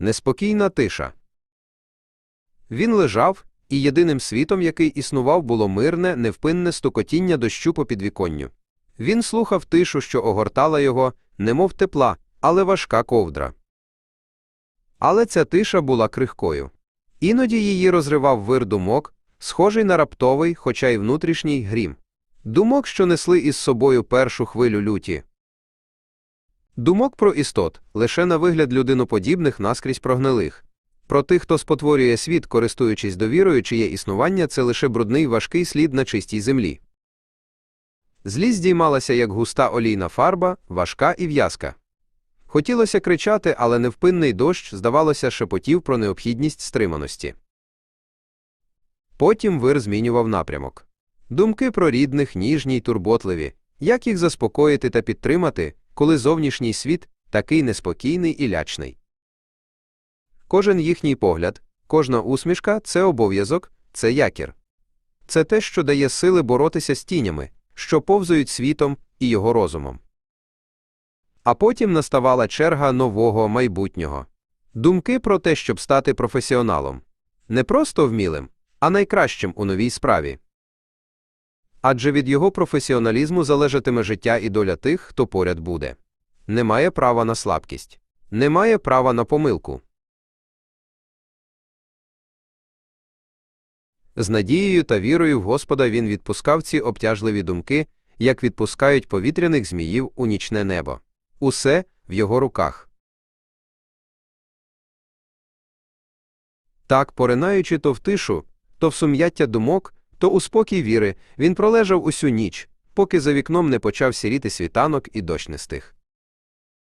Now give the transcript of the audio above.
неспокійна тиша. Він лежав, і єдиним світом, який існував, було мирне, невпинне стукотіння дощу по підвіконню. Він слухав тишу, що огортала його, немов тепла, але важка ковдра. Але ця тиша була крихкою. Іноді її розривав вир думок, схожий на раптовий, хоча й внутрішній грім. Думок, що несли із собою першу хвилю люті. Думок про істот, лише на вигляд людиноподібних наскрізь прогнилих. Про тих, хто спотворює світ, користуючись довірою, чиє існування це лише брудний важкий слід на чистій землі. Злість здіймалася, як густа олійна фарба, важка і в'язка. Хотілося кричати, але невпинний дощ, здавалося, шепотів про необхідність стриманості. Потім вир змінював напрямок. Думки про рідних, ніжні й турботливі, як їх заспокоїти та підтримати, коли зовнішній світ такий неспокійний і лячний. Кожен їхній погляд, кожна усмішка це обов'язок, це якір. Це те, що дає сили боротися з тінями, що повзують світом і його розумом. А потім наставала черга нового майбутнього. Думки про те, щоб стати професіоналом. Не просто вмілим, а найкращим у новій справі. Адже від його професіоналізму залежатиме життя і доля тих, хто поряд буде. Немає права на слабкість, немає права на помилку. З надією та вірою в Господа він відпускав ці обтяжливі думки, як відпускають повітряних зміїв у нічне небо. Усе в його руках. Так, поринаючи то в тишу, то в сум'яття думок, то у спокій віри, він пролежав усю ніч, поки за вікном не почав сіріти світанок і дощ не стих.